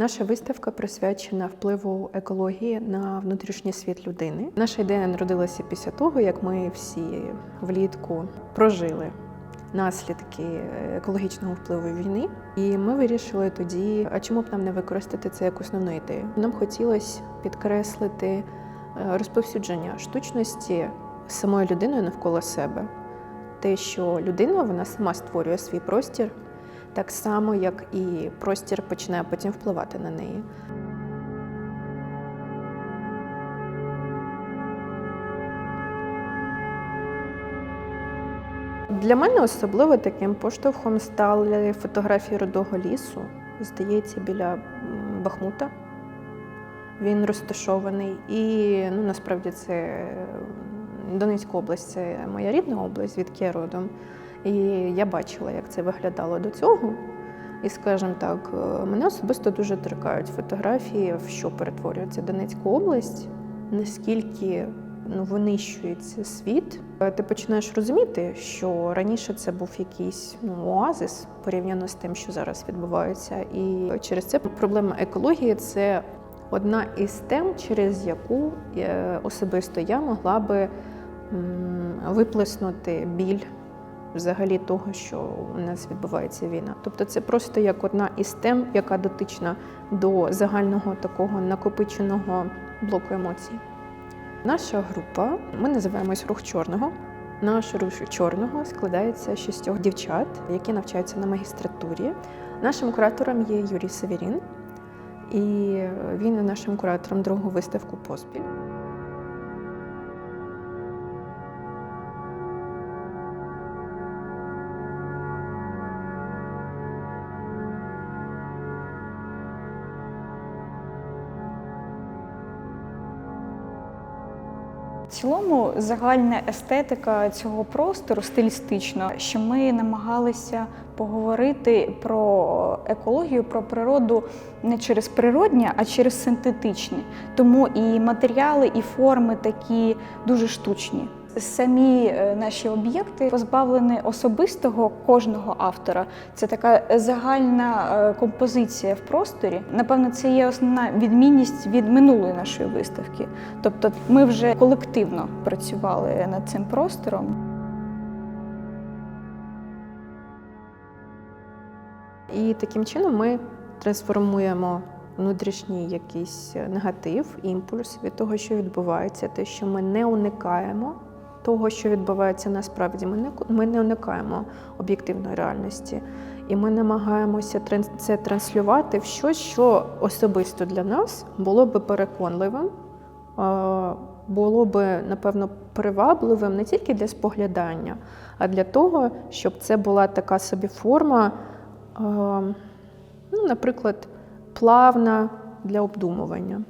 Наша виставка присвячена впливу екології на внутрішній світ людини. Наша ідея народилася після того, як ми всі влітку прожили наслідки екологічного впливу війни. І ми вирішили тоді, а чому б нам не використати це як основну ідею? Нам хотілося підкреслити е, розповсюдження штучності самою людиною навколо себе. Те, що людина вона сама створює свій простір, так само як і простір починає потім впливати на неї. Для мене особливо таким поштовхом стали фотографії Рудого лісу, здається, біля Бахмута. Він розташований. І ну, насправді це Донецька область, це моя рідна область, звідки я родом. І я бачила, як це виглядало до цього. І, скажімо так, е, мене особисто дуже торкають фотографії, в що перетворюється Донецька область, наскільки ну, винищується світ. Е, Ти починаєш розуміти, що раніше це був якийсь ну, оазис порівняно з тим, що зараз відбувається. І через це проблема екології це одна із тем, через яку е, особисто я могла би виплеснути біль взагалі того, що у нас відбувається війна. Тобто це просто як одна із тем, яка дотична до загального такого накопиченого блоку емоцій. Наша група, ми називаємось рух чорного. Наш рух чорного складається з шістьох дівчат, які навчаються на магістратурі. Нашим куратором є Юрій Савірін, і він є нашим куратором другу виставку поспіль. Цілому загальна естетика цього простору стилістично, що ми намагалися поговорити про екологію, про природу не через природні, а через синтетичні. Тому і матеріали, і форми такі дуже штучні. Самі е, наші об'єкти позбавлені особистого кожного автора. Це така загальна е, композиція в просторі. Напевно, це є основна відмінність від минулої нашої виставки. Тобто, ми вже колективно працювали над цим простором. І таким чином ми трансформуємо внутрішній якийсь негатив, імпульс від того, що відбувається, те, що ми не уникаємо того, що відбувається насправді. Ми не, ми не уникаємо об'єктивної реальності. І ми намагаємося це транслювати в щось, що особисто для нас було би переконливим, було би, напевно, привабливим не тільки для споглядання, а для того, щоб це була така собі форма, ну, наприклад, плавна для обдумування.